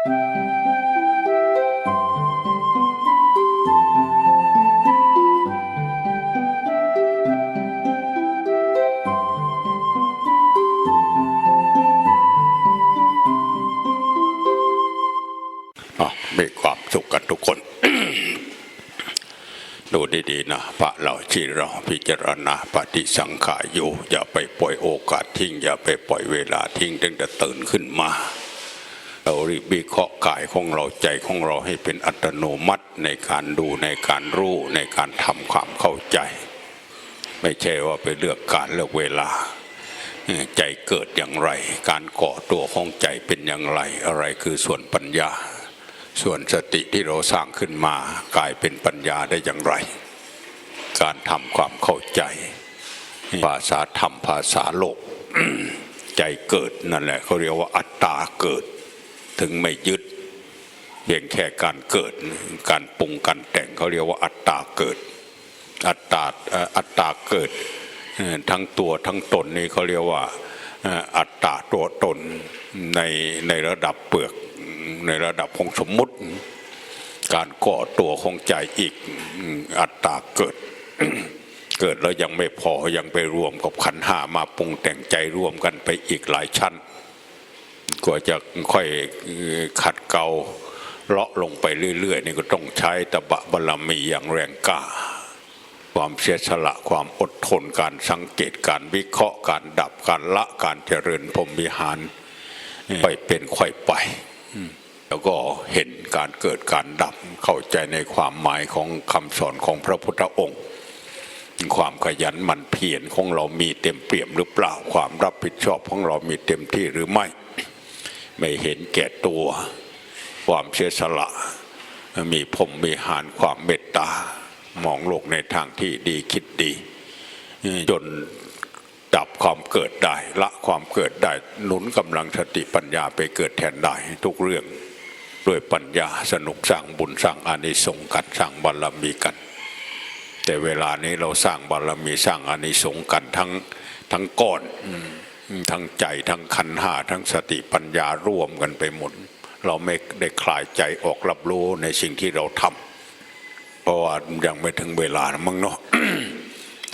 อะมีความสุขกันทุกคน ดูดีๆนะพระเราที่เราพิจารณาปฏิสังขารอยู่ อย่าไปปล่อยโอกาสทิ้ง อย่าไปปล่อยเวลาทิ้งตั้งแต่ตื่นขึ้นมา เรารีบวิเคราะห์กายของเราใจของเราให้เป็นอัตโนมัติในการดูในการรู้ในการทำความเข้าใจ ไม่ใช่ว่าไปเลือกการเลือกเวลา ใจเกิดอย่างไร การก่อตัวของใจเป็นอย่างไร อะไรคือส่วนปัญญา ส่วนสติที่เราสร้างขึ้นมากลายเป็นปัญญาได้อย่างไร การทำความเข้าใจภาษาธรรมภาษาโลก ใจเกิดนั่นแหละเขาเรียกว่าอัตตาเกิด ถึงไม่ยึดเพียงแค่การเกิดการปรุงการแต่งเขาเรียกว่าอัตตาเกิด อัตตาอัตตาเกิดทั้งตัวทั้งตนนี่เขาเรียกว่าอัตตาตัวตนในในระดับเปลือกในระดับของสมมุติ การก่อตัวของใจอีกอัตตาเกิด เกิดแล้วยังไม่พอยังไปรวมกับขันห้ามาปรุงแต่งใจรวมกันไปอีกหลายชั้น กว่าจะค่อยขัดเกลาเลาะลงไปเรื่อยๆนี่ก็ต้องใช้ตบะบารมีอย่างแรงกล้า ความเสียสละความอดทนการสังเกตการวิเคราะห์การดับการละการเจริญพรหมวิหารไปเป็นค่อยไปอืมแล้วก็เห็นการเกิดการดับเข้าใจในความหมายของคำสอนของพระพุทธองค์ ความขยันหมั่นเพียรของเรามีเต็มเปี่ยมหรือเปล่าความรับผิดชอบของเรามีเต็มที่หรือไม่ ไม่เห็นแก่ตัว ความเสียสละ มีพรมมีหารความเมตตามองโลกในทางที่ดีคิดดี จนดับความเกิดได้ ละความเกิดได้หนุนกำลังสติปัญญาไปเกิดแทนได้ทุกเรื่องด้วยปัญญาสนุกสร้างบุญสร้างอานิสงส์กันสร้างบารมีกัน แต่เวลานี้เราสร้างบารมีสร้างอานิสงส์กันทั้งทั้งก้อนอ ทั้งใจทั้งขันห้าทั้งสติปัญญาร่วมกันไปหมด เราไม่ได้คลายใจออกรับรู้ในสิ่งที่เราทำเพราะว่ายังไม่ถึงเวลานะมั้งเนาะ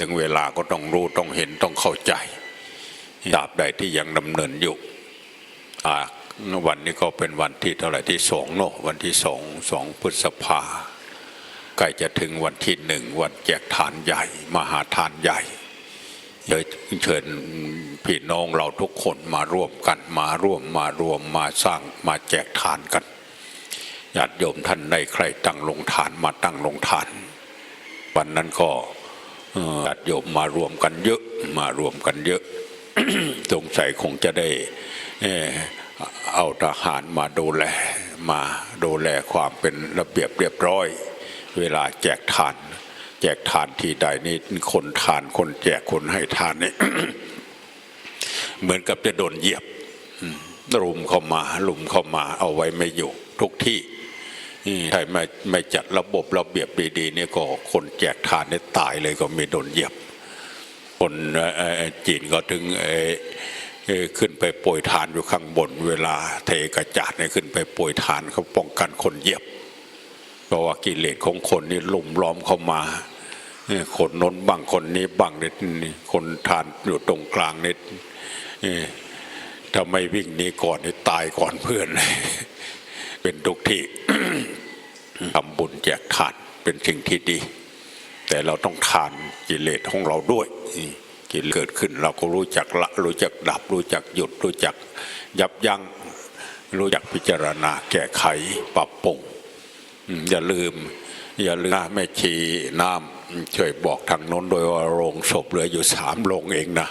ถึงเวลาก็ต้องรู้ต้องเห็นต้องเข้าใจตราบใดที่ยังดำเนินอยู่วันนี้ก็เป็นวันที่เท่าไหร่ที่สองเนาะวันที่สองสองพฤษภาใกล้จะถึงวันที่หนึ่งวันแจกทานใหญ่ มหาทานใหญ่ เดี๋ยเชิญพี่น้องเราทุกคนมาร่วมกันมาร่วมมารวมมาสร้างมาแจกทานกันญาติโยมท่านใดใครตั้งลงทานมาตั้งลงทาน วันนั้นก็ญาติโยมมารวมกันเยอะมารวมกันเยอะสงสัยคงจะได้เอาทหารมาดูแลมาดูแลความเป็นระเบียบเรียบร้อย เวลาแจกทาน แจกทานที่ใดนี่คนทานคนแจกคนให้ทานนี่เหมือนกับจะโดนเหยียบรุมเข้ามาลุมเข้ามา เอาไว้ไม่อยู่ ทุกที่ใครไม่ไม่จัดระบบระเบียบดีๆเนี่ยก็คนแจกทานเนี่ยตายเลยก็มีโดนเหยียบ คนจีนก็ถึงขึ้นไปโปรยทานอยู่ข้างบน เวลาเทกระจาดเนี่ยขึ้นไปโปรยทานเขาป้องกันคนเหยียบ เพราะว่ากิเลสของคนนี่ลุ่มล้อมเข้ามาคนน้นบ้างคนนี้บ้างเนี่ยคนทานอยู่ตรงกลางเนี่ยเอ่อถ้าไม่วิ่งหนี้ก่อนนี่ตายก่อนเพื่อนเลยเป็นทุกที่ทำบุญแจกทานเป็นสิ่งที่ดี แต่เราต้องทานกิเลสของเราด้วยกิเลสเกิดขึ้น เราก็รู้จักละ รู้จักดับ รู้จักหยุด รู้จักยับยัง้งรู้จักพิจารณาแก้ไขปรับปรุง อย่าลืม อย่าลืมนะแม่ชีน้ำช่วยบอกทางโน้นโดยว่าโรงศพเหลืออยู่สามโรงเองนะ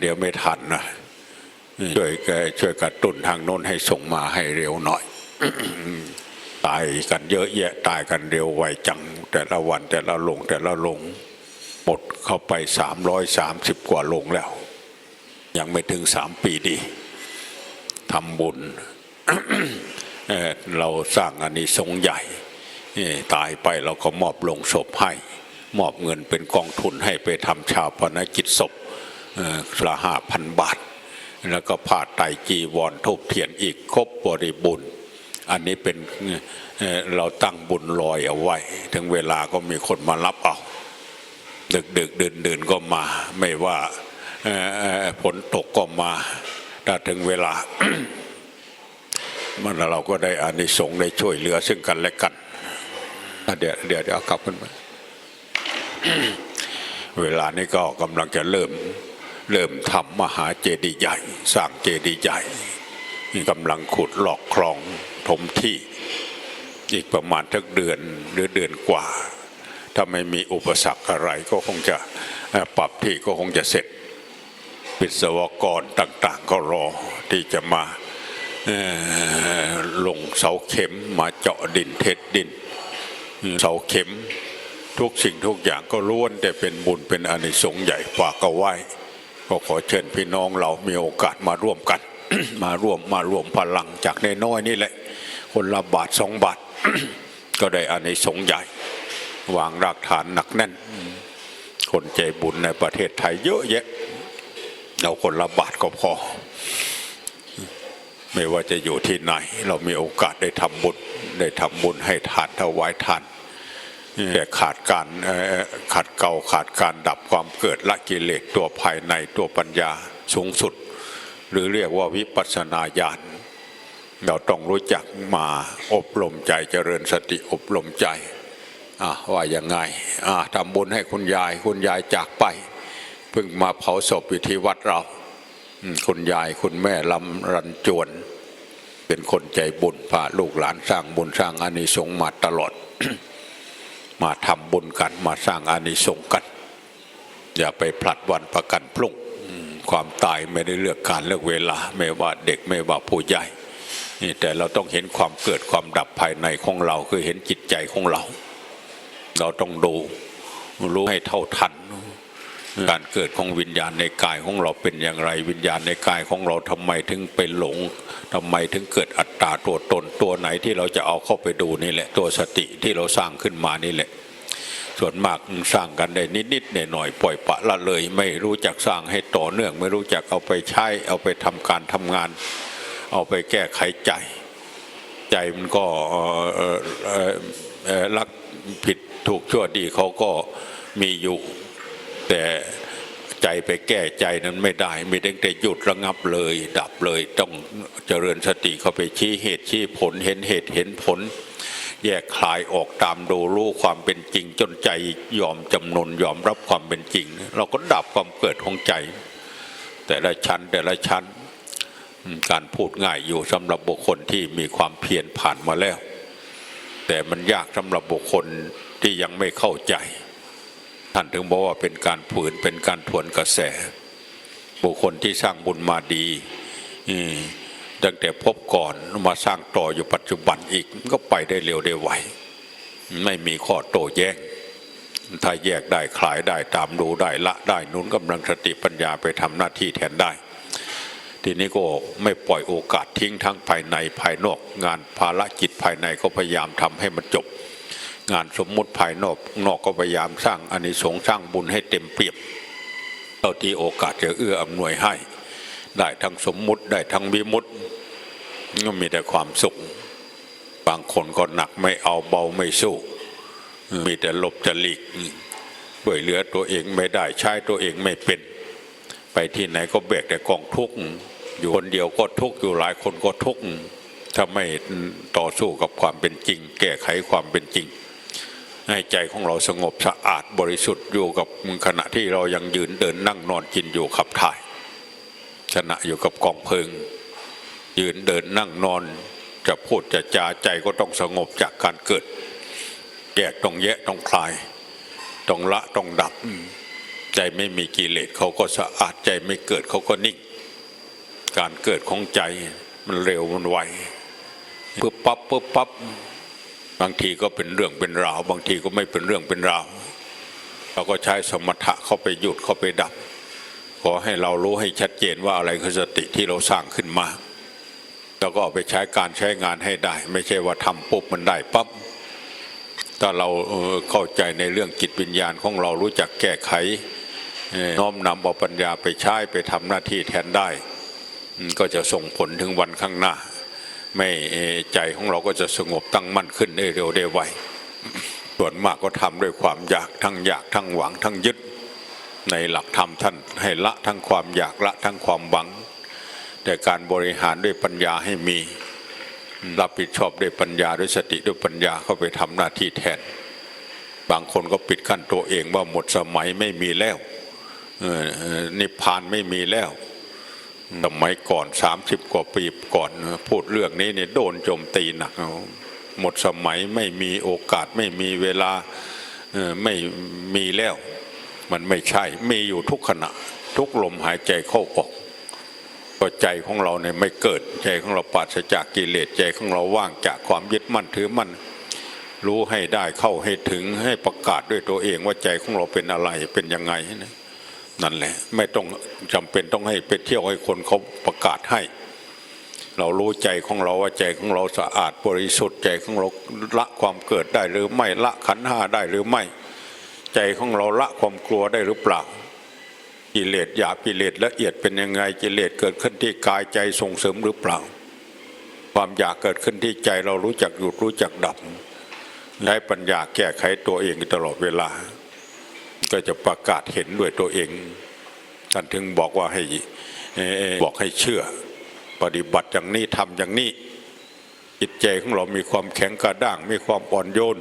เดี๋ยวไม่ทันนะช่วยแกช่วยกระตุ้นทางโน้นให้ส่งมาให้เร็วหน่อยตายกันเยอะแยะตายกันเร็วไวจัง แต่ละวันแต่ละลงแต่ละลงหมดเข้าไปสามร้อยสามสิบกว่าลงแล้ว ยังไม่ถึงสามปีดีทำบุญ เราสร้างอานิสงส์ใหญ่ ตายไปเราก็มอบลงศพให้ มอบเงินเป็นกองทุนให้ไปทำชาวพนกิจศพละห้าพันบาท แล้วก็ผ้าไตจีวรทูบเทียนอีกครบบริบูรณ์อันนี้เป็นเเราตั้งบุญลอยเอาไว้ ถึงเวลาก็มีคนมารับเอาดึกดึกเดินเดินก็มา ไม่ว่าฝนตกก็มาถ้าถึงเวลา มันเราก็ได้อานิสงส์ได้ช่วยเหลือซึ่งกันและกันเดี๋ยวเดี๋ยวเดี๋ยวเอากลับขึ้นมาเวลานี้ก็กำลังจะเริ่มเริ่มทำมหาเจดีย์ใหญ่ สร้างเจดีย์ใหญ่กำลังขุดหลอกคลองถมที่ อีกประมาณทักเดือนหรือเดือนกว่า ถ้าไม่มีอุปสรรคอะไรก็คงจะปรับที่ก็คงจะเสร็จวิศวกรต่าง ๆ ก็รอที่จะมา ลงเสาเข็มมาเจาะดินเทศดิน เสาเข็มทุกสิ่งทุกอย่างก็ล้วนแต่เป็นบุญเป็นอานิสงส์ใหญ่ฝากเอาไว้ ก็ขอเชิญพี่น้องเรามีโอกาสมาร่วมกัน มาร่วมมารวมพลังจากในน้อยนี่แหละ คนละบาทสองบาท ก็ได้อานิสงส์ใหญ่ วางรากฐานหนักแน่น คนใจบุญในประเทศไทยเยอะแยะ เราคนละบาทก็พอ ไม่ว่าจะอยู่ที่ไหน เรามีโอกาสได้ทำบุญได้ทำบุญให้ทานถวายทานแต่ขาดการเอ่อขาดเก่าขาดการดับความเกิดละกิเลสตัวภายในตัวปัญญาสูงสุด หรือเรียกว่าวิปัสสนาญาณเราต้องรู้จักมาอบรมใจเจริญสติอบรมใจอะว่ายังไงอะทำบุญให้คุณยายคุณยายจากไป เพิ่งมาเผาศพอยู่ที่วัดเราอืม คุณยายคุณแม่ลำรันจวน เป็นคนใจบุญพาลูกหลานสร้างบุญสร้างอานิสงส์มาตลอด มาทำบุญกันมาสร้างอานิสงส์กัน อย่าไปผลัดวันประกันพรุ่งความตายไม่ได้เลือกการเลือกเวลา ไม่ว่าเด็กไม่ว่าผู้ใหญ่นี่แต่เราต้องเห็นความเกิดความดับภายในของเราคือเห็นจิตใจของเรา เราต้องดูรู้ให้เท่าทัน การเกิดของวิญญาณในกายของเราเป็นอย่างไร วิญญาณในกายของเราทำไมถึงไปหลงทำไมถึงเกิดอัตตาตัวตนตัวไหนที่เราจะเอาเข้าไปดูนี่แหละ ตัวสติที่เราสร้างขึ้นมานี่แหละ ส่วนมากสร้างกันได้นิดๆหน่อยๆปล่อยปละละเลย ไม่รู้จักสร้างให้ต่อเนื่อง ไม่รู้จักเอาไปใช้ เอาไปทำการทำงาน เอาไปแก้ไขใจใจมันก็รักผิดถูกชั่วดีเขาก็มีอยู่ แต่ใจไปแก้ใจนั้นไม่ได้ไม่ได้แต่หยุดระงับเลย ดับเลยต้องเจริญสติเข้าไปชี้เหตุชี้ผลเห็นเหตุเห็นผล แยกคลายออกตามดูรู้ความเป็นจริง จนใจยอมจำนนยอมรับความเป็นจริง เราก็ดับความเกิดของใจ แต่ละชั้นแต่ละชั้น การพูดง่ายอยู่สำหรับบุคคลที่มีความเพียรผ่านมาแล้ว แต่มันยากสำหรับบุคคลที่ยังไม่เข้าใจ ท่านถึงบอกว่าเป็นการฝืนเป็นการทวนกระแส บุคคลที่สร้างบุญมาดีตั้งแต่พบก่อนมาสร้างต่ออยู่ปัจจุบันอีกก็ไปได้เร็วได้ไวไม่มีข้อโต้แย้งถ้าแยกได้คลายได้ตามดูได้ละได้นุนกำลังสติปัญญาไปทำหน้าที่แทนได้ ทีนี้ก็ไม่ปล่อยโอกาสทิ้งทั้งภายในภายนอก งานภารกิจภายในก็พยายามทำให้มันจบ งานสมมุติภายนอกนอกก็พยายามสร้างอานิสงส์สร้างบุญให้เต็มเปี่ยมเท่าที่โอกาสจะเอื้ออำนวยให้ ได้ทั้งสมมุติได้ทั้งวิมุติก็มีแต่ความสุข บางคนก็หนักไม่เอาเบาไม่สู้ มีแต่หลบจะหลีกช่วยเหลือตัวเองไม่ได้ใช้ตัวเองไม่เป็น ไปที่ไหนก็แบกแต่กองทุกข์อยู่คนเดียวก็ทุกข์อยู่หลายคนก็ทุกข์ถ้าไม่ต่อสู้กับความเป็นจริง แก้ไขความเป็นจริง ให้ใจของเราสงบสะอาดบริสุทธิ์อยู่กับขณะที่เรายังยืนเดินนั่งนอนกินอยู่ขับถ่ายขณะอยู่กับกองเพลิง ยืนเดินนั่งนอนจะพูดจะจาใจก็ต้องสงบจากการเกิด แยกต้องแยะต้องคลายต้องละต้องดับ ใจไม่มีกิเลสเขาก็สะอาดใจไม่เกิดเขาก็นิ่ง การเกิดของใจมันเร็วมันไวปึ๊บปั๊บปึ๊บปั๊บ บางทีก็เป็นเรื่องเป็นราว บางทีก็ไม่เป็นเรื่องเป็นราวเราก็ใช้สมถะเข้าไปหยุดเข้าไปดับ ขอให้เรารู้ให้ชัดเจนว่าอะไรคือสติที่เราสร้างขึ้นมา แล้วก็เอาไปใช้การใช้งานให้ได้ ไม่ใช่ว่าทำปุ๊บมันได้ปั๊บถ้าเราเข้าใจในเรื่องจิตวิญญาณของเรารู้จักแก้ไขน้อมนำเอาปัญญาไปใช้ไปทำหน้าที่แทนได้ ก็จะส่งผลถึงวันข้างหน้า ไม่ใจของเราก็จะสงบตั้งมั่นขึ้นได้เร็วได้ไวส่วนมากก็ทำด้วยความอยากทั้งอยากทั้งหวังทั้งยึด ในหลักธรรมท่านให้ละทั้งความอยากละทั้งความหวัง แต่การบริหารด้วยปัญญาให้มี รับผิดชอบด้วยปัญญาด้วยสติด้วยปัญญาเข้าไปทำหน้าที่แทน บางคนก็ปิดกั้นตัวเองว่าหมดสมัยไม่มีแล้วนิพพานไม่มีแล้ว สมัยก่อน 30 กว่าปีก่อน พูดเรื่องนี้เนี่ยโดนโจมตีหนักหมดสมัยไม่มีโอกาสไม่มีเวลาไม่มีแล้ว มันไม่ใช่ มีอยู่ทุกขณะ ทุกลมหายใจเข้าออกก็ใจของเราเนี่ยไม่เกิดใจของเราปราศจากกิเลสใจของเราว่างจากความยึดมั่นถือมั่นรู้ให้ได้เข้าให้ถึงให้ประกาศด้วยตัวเองว่าใจของเราเป็นอะไรเป็นยังไงนะ นั่นแหละไม่ต้องจำเป็นต้องให้ไปเที่ยวให้คนเขาประกาศให้ เรารู้ใจของเราว่าใจของเราสะอาดบริสุทธิ์ใจของเราละความเกิดได้หรือไม่ละขันห้าได้หรือไม่ ใจของเราละความกลัวได้หรือเปล่ากิเลสหยาบกิเลสละเอียดเป็นยังไงกิเลสเกิดขึ้นที่กายใจส่งเสริมหรือเปล่า ความอยากเกิดขึ้นที่ใจเรารู้จักหยุดรู้จักดับใช้ปัญญาแก้ไขตัวเองตลอดเวลา ก็จะประกาศเห็นด้วยตัวเองท่านถึงบอกว่าให้บอกให้เชื่อ ปฏิบัติอย่างนี้ทำอย่างนี้จิตใจของเรามีความแข็งกระด้าง มีความอ่อนโยน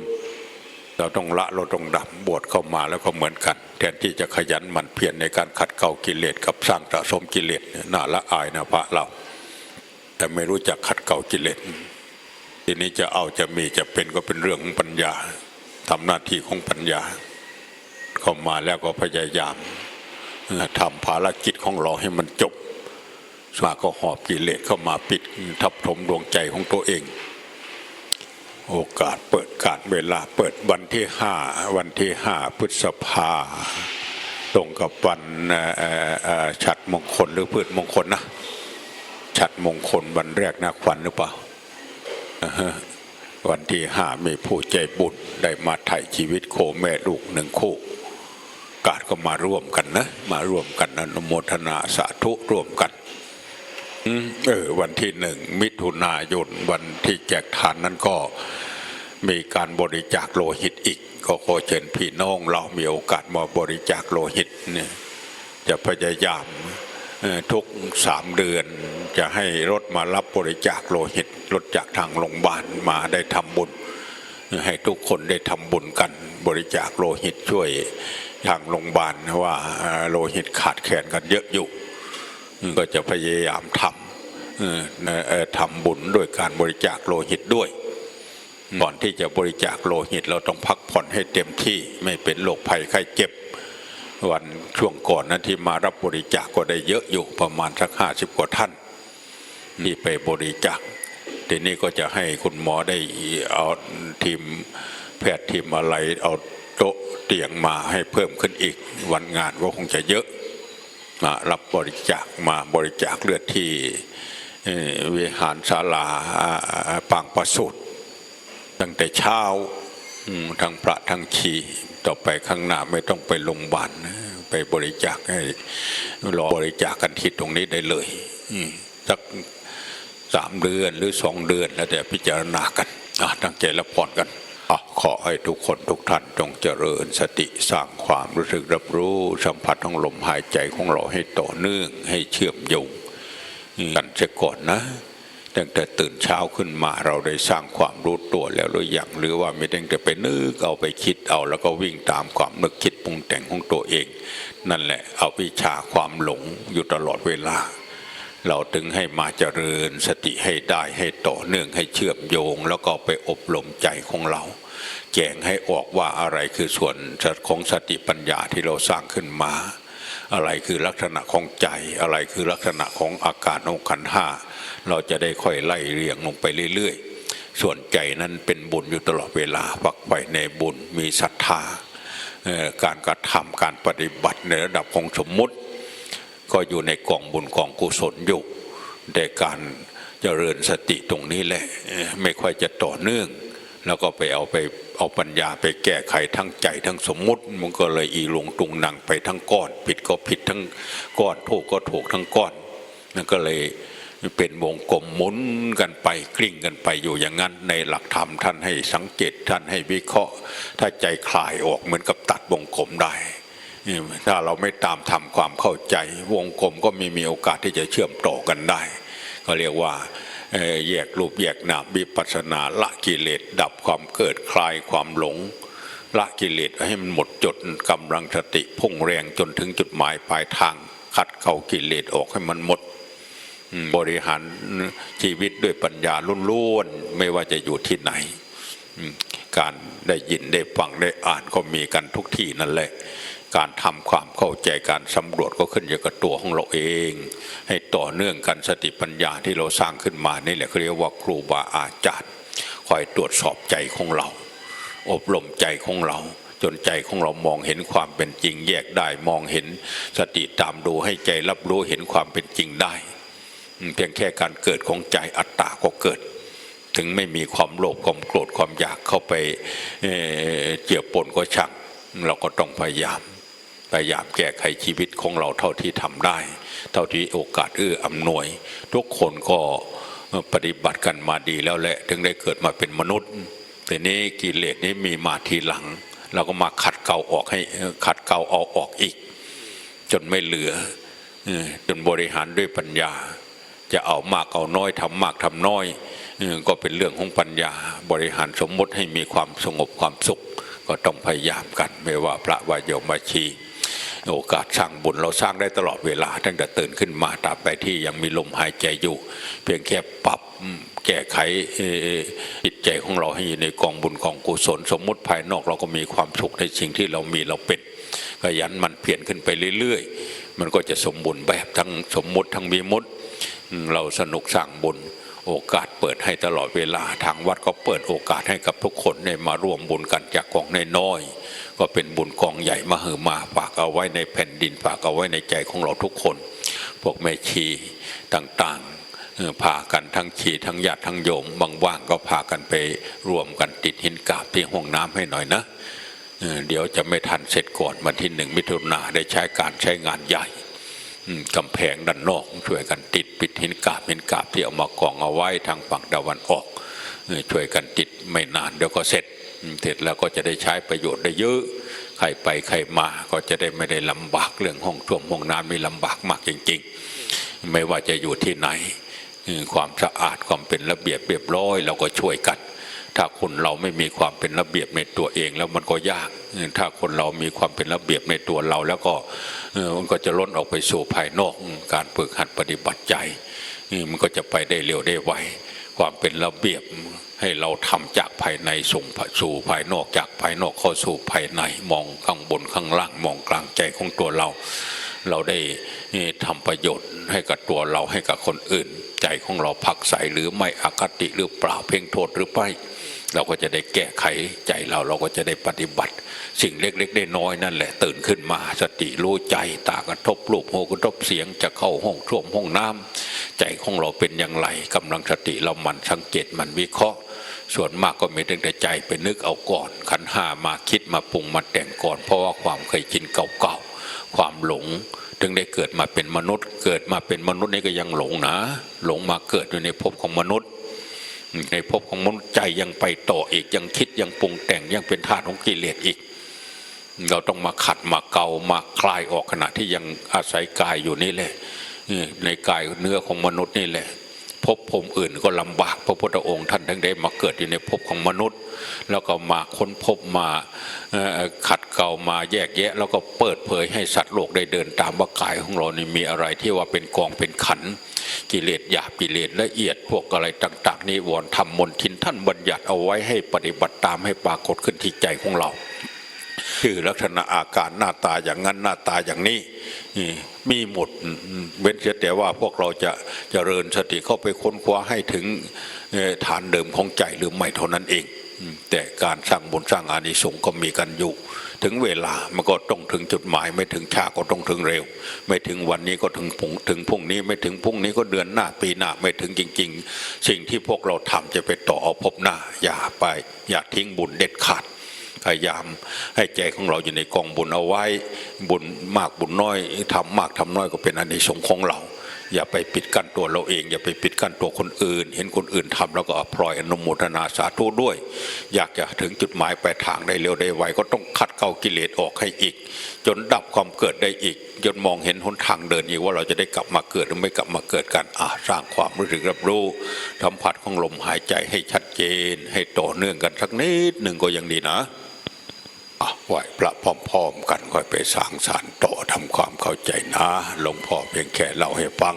เราต้องละเราต้องดับบวชเข้ามาแล้วก็เหมือนกัน แทนที่จะขยันหมั่นเพียรในการขัดเกลากิเลสกับสร้างสะสมกิเลสเนี่ยน่าละอายนะพระเรา แต่ไม่รู้จักขัดเกลากิเลสทีนี้จะเอาจะมีจะเป็นก็เป็นเรื่องของปัญญาทำหน้าที่ของปัญญา เข้ามาแล้วก็พยายามทำภารกิจของเราให้มันจบมาก็หอบกิเลสเข้ามาปิดทับถมดวงใจของตัวเอง โอกาสเปิดการเวลาเปิดวันที่ห้าวันที่ห้าพฤษภาตรงกับวันฉัดมงคลหรือพืชมงคลนะฉัดมงคลวันแรกนะขวัญหรือเปล่าวันที่ห้ามีผู้ใจบุญได้มาถ่ายชีวิตโคแม่ลูกหนึ่งคู่ กาดก็มาร่วมกันนะ มาร่วมกันอนุโมทนาสาธุร่วมกันเออวันที่หนึ่งมิถุนายนวันที่แจกทานนั้นก็มีการบริจาคโลหิตอีก ก็ขอเชิญพี่น้องเรามีโอกาสมาบริจาคโลหิตเนี่ยจะพยายามทุกสามเดือนจะให้รถมารับบริจาคโลหิตรถจากทางโรงพยาบาลมาได้ทำบุญ ให้ทุกคนได้ทำบุญกันบริจาคโลหิตช่วย ทางโรงพยาบาลว่าโลหิตขาดแคลนกันเยอะอยู่ ก็จะพยายามทำทำบุญด้วยการบริจาคโลหิตด้วยก่อนที่จะบริจาคโลหิตเราต้องพักผ่อนให้เต็มที่ไม่เป็นโรคภัยไข้เจ็บ วันช่วงก่อนนั้นที่มารับบริจาคก็ได้เยอะอยู่ประมาณสักห้าสิบกว่าท่านที่ไปบริจาคทีนี้ก็จะให้คุณหมอได้เอาทีมแพทย์ทีมอะไรเอา โต๊ะเตียงมาให้เพิ่มขึ้นอีก วันงานก็คงจะเยอะมารับบริจาคมาบริจาคเลือดที่วิหารศาลาอ่าปางประสูตรตั้งแต่เช้าทั้งพระทั้งชีต่อไปข้างหน้าไม่ต้องไปโรงพยาบาลไปบริจาคให้รอบริจาคกันที่ตรงนี้ได้เลยสักสามเดือนหรือสองเดือนแล้วแต่พิจารณากันตั้งใจรับพรกัน อขอให้ทุกคนทุกท่านจงเจริญสติสร้างความรู้สึกรับรู้สัมผัสของลมหายใจของเราให้ต่อเนื่องให้เชื่อมโยงกันเสียก่อนนะตั้งแต่ตื่นเช้าขึ้นมาเราได้สร้างความรู้ตัวแล้วหรือยังหรือว่าไม่ตั้งแต่ไปนึกเอาไปคิดเอาแล้วก็วิ่งตามความนึกคิดปรุงแต่งของตัวเอง นั่นแหละเอาวิชาความหลงอยู่ตลอดเวลา เราถึงให้มาเจริญสติให้ได้ให้ต่อเนื่องให้เชื่อมโยง แล้วก็ไปอบรมใจของเรา แจงให้ออกว่าอะไรคือส่วนของสติปัญญาที่เราสร้างขึ้นมา อะไรคือลักษณะของใจ อะไรคือลักษณะของอาการของขันห้าเราจะได้ค่อยไล่เรียงลงไปเรื่อยๆ ส่วนใจนั้นเป็นบุญอยู่ตลอดเวลาฝักใฝ่ในบุญมีศรัทธาการกระทำการปฏิบัติในระดับของสมมุติ ก็อยู่ในกองบุญกองกุศลอยู่แต่การเจริญสติตรงนี้แหละไม่ค่อยจะต่อเนื่อง แล้วก็ไปเอาไปเอาปัญญาไปแก้ไขทั้งใจทั้งสมมุติมันก็เลยอีหลงตุงหนังไปทั้งก้อน ผิดก็ผิดทั้งก้อนถูกก็ถูกทั้งก้อนนั่นก็เลยเป็นวงกลมหมุนกันไปกลิ้งกันไปอยู่อย่างนั้น ในหลักธรรมท่านให้สังเกตท่านให้วิเคราะห์ ถ้าใจคลายออกเหมือนกับตัดวงกลมได้ ถ้าเราไม่ตามทำความเข้าใจ วงกลมก็ไม่มีโอกาสที่จะเชื่อมต่อกันได้ ก็เรียกว่าแยกรูปแยกนามวิปัสสนาละกิเลสดับความเกิดคลายความหลง ละกิเลสให้มันหมดจดกำลังสติพุ่งแรงจนถึงจุดหมายปลายทางคัดเข้ากิเลสออกให้มันหมด บริหารชีวิตด้วยปัญญาล้วนๆไม่ว่าจะอยู่ที่ไหน การได้ยินได้ฟังได้อ่านก็มีกันทุกที่นั่นแหละ การทำความเข้าใจการสำรวจก็ขึ้นอยู่กับตัวของเราเอง ให้ต่อเนื่องกันสติปัญญาที่เราสร้างขึ้นมานี่แหละเขาเรียกว่าครูบาอาจารย์คอยตรวจสอบใจของเรา อบรมใจของเรา จนใจของเรามองเห็นความเป็นจริง แยกได้มองเห็นสติตามดูให้ใจรับรู้เห็นความเป็นจริงได้เพียงแค่การเกิดของใจอัตตาก็เกิด ถึงไม่มีความโลภความโกรธความอยากเข้าไปเอ่อเจียปนก็ช่างเราก็ต้องพยายาม พยายามแก้ไขชีวิตของเราเท่าที่ทำได้ เท่าที่โอกาสเอื้ออำนวย ทุกคนก็ปฏิบัติกันมาดีแล้วแหละ ถึงได้เกิดมาเป็นมนุษย์แต่นี้กิเลสนี้มีมาทีหลัง เราก็มาขัดเกลาออกให้ขัดเกลาเอาออกอีก จนไม่เหลือจนบริหารด้วยปัญญา จะเอามากเอาน้อยทำมากทำน้อยก็เป็นเรื่องของปัญญา บริหารสมมติให้มีความสงบความสุข ก็ต้องพยายามกัน ไม่ว่าพระวายโยมมาชี โอกาสสร้างบุญเราสร้างได้ตลอดเวลา ตั้งแต่ตื่นขึ้นมาตราบใดที่ยังมีลมหายใจอยู่ เพียงแค่ปรับแก้ไขจิตใจของเราให้อยู่ในกองบุญกองกุศล สมมุติภายนอกเราก็มีความสุขในสิ่งที่เรามีเราเป็นขยันมันเพียรขึ้นไปเรื่อยๆ มันก็จะสมบูรณ์แบบทั้งสมมุติทั้งมีมุติเราสนุกสร้างบุญโอกาสเปิดให้ตลอดเวลาทางวัดก็เปิดโอกาสให้กับทุกคนได้มาร่วมบุญกันจากกองน้อยๆก็เป็นบุญกองใหญ่มาหือมาฝา เอาไว้ในแผ่นดินฝากเอาไว้ในใจของเราทุกคน พวกแม่ชีต่างๆพากันทั้งชีทั้งญาติทั้งโยมบางว่างก็พากันไปรวมกันติดหินกาบที่ห้องน้ำให้หน่อยนะเดี๋ยวจะไม่ทันเสร็จก่อนวันที่หนึ่งมิถุนาได้ใช้การใช้งานใหญ่กำแพงด้านนอกช่วยกันติดปิดหินกาบหินกาบที่เอามากองเอาไว้ทางฝั่งตะวันออกช่วยกันติดไม่นานเดี๋ยวก็เสร็จเสร็จแล้วก็จะได้ใช้ประโยชน์ได้เยอะ ใครไปใครมาก็จะได้ไม่ได้ลำบากเรื่องห้องท่วมห้องน้ำมีลำบากมากจริง ๆ ไม่ว่าจะอยู่ที่ไหน ความสะอาดความเป็นระเบียบเรียบร้อยเราก็ช่วยกันถ้าคนเราไม่มีความเป็นระเบียบในตัวเองแล้วมันก็ยาก ถ้าคนเรามีความเป็นระเบียบในตัวเราแล้วก็มันก็จะล้นออกไปสู่ภายนอกการฝึกหัดปฏิบัติใจ มันก็จะไปได้เร็วได้ไว ความเป็นระเบียบให้เราทำจากภายในส่งสู่ภายนอกจากภายนอกเข้าสู่ภายในมองข้างบนข้างล่างมองกลางใจของตัวเรา เราได้ทำประโยชน์ให้กับตัวเราให้กับคนอื่น ใจของเราพักใสหรือไม่อคติหรือเปล่าเพ่งโทษหรือไม่ เราก็จะได้แก้ไขใจเราเราก็จะได้ปฏิบัติ สิ่งเล็กๆได้น้อยนั่นแหละ ตื่นขึ้นมาสติรู้ใจตากระทบรูปหูกระทบเสียงจะเข้าห้องท่วมห้องน้ำใจของเราเป็นอย่างไรกำลังสติเรามันสังเกตมันวิเคราะห์ ส่วนมากก็มีตั้งแต่ใจไปนึกเอาก่อน ขันห้ามาคิดมาปรุงมาแต่งก่อน เพราะว่าความเคยชินเก่าๆความหลงถึงได้เกิดมาเป็นมนุษย์ เกิดมาเป็นมนุษย์นี่ก็ยังหลงนะ หลงมาเกิดอยู่ในภพของมนุษย์ ในภพของมนุษย์ใจยังไปต่ออีกยังคิดยังปรุงแต่งยังเป็นธาตุของกิเลสอีก เราต้องมาขัดมาเกามาคลายออกขณะที่ยังอาศัยกายอยู่นี่แหละในกายเนื้อของมนุษย์นี่แหละ ภพภูมิอื่นก็ลำบากพระพุทธองค์ท่านทั้งได้มาเกิดอยู่ในภพของมนุษย์ แล้วก็มาค้นพบมาขัดเกลามาแยกแยะ แล้วก็เปิดเผยให้สัตว์โลกได้เดินตามว่ากายของเรานี่มีอะไรที่ว่าเป็นกองเป็นขันกิเลสหยาบกิเลสละเอียดพวกอะไรต่าง ๆนี่วอนทำมนทินท่านบัญญัติเอาไว้ให้ปฏิบัติตามให้ปรากฏขึ้นที่ใจของเรา คือลักษณะอาการหน้าตาอย่างนั้นหน้าตาอย่างนี้มีหมดเว้นเสียแต่ว่าพวกเราจะจะเจริญสติเข้าไปค้นคว้าให้ถึงฐานเดิมของใจหรือไม่เท่านั้นเอง แต่การสร้างบุญสร้างอานิสงส์ก็มีกันอยู่ ถึงเวลามันก็ต้องถึงจุดหมาย ไม่ถึงช้าก็ต้องถึงเร็ว ไม่ถึงวันนี้ก็ถึงพุ่งถึงพรุ่งนี้ไม่ถึงพรุ่งนี้ก็เดือนหน้าปีหน้าไม่ถึงจริง ๆ สิ่งที่พวกเราทำจะไปต่อเอาพบหน้าอย่าไป อย่าทิ้งบุญเด็ดขาด พยายาม ให้ใจของเราอยู่ในกองบุญเอาไว้ บุญมากบุญน้อยทำมากทำน้อยก็เป็นอานิสงส์ของเรา อย่าไปปิดกั้นตัวเราเอง อย่าไปปิดกั้นตัวคนอื่น เห็นคนอื่นทำแล้วก็พลอยอนุโมทนาสาธุด้วย อยากจะถึงจุดหมายปลายทางได้เร็วได้ไวก็ต้องขัดเกลากิเลสออกให้อีก จนดับความเกิดได้อีกจนมองเห็นหนทางเดินอีกว่าเราจะได้กลับมาเกิดหรือไม่กลับมาเกิดกันอ่าสร้างความรู้สึกรับรู้สัมผัสของลมหายใจให้ชัดเจน ให้ต่อเนื่องกันสักนิดหนึ่งก็ยังดีนะ ไหวพระพร้อมๆกันค่อยไปสร้างสารต่อทำความเข้าใจนะหลวงพ่อเพียงแค่เล่าให้ฟัง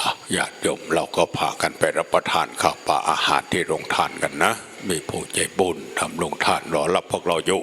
อะญาติโยมเราก็พากันไปรับประทานข้าวปลาอาหารที่โรงทานกันนะ มีผู้ใจบุญทำโรงทานรอรับพวกเราอยู่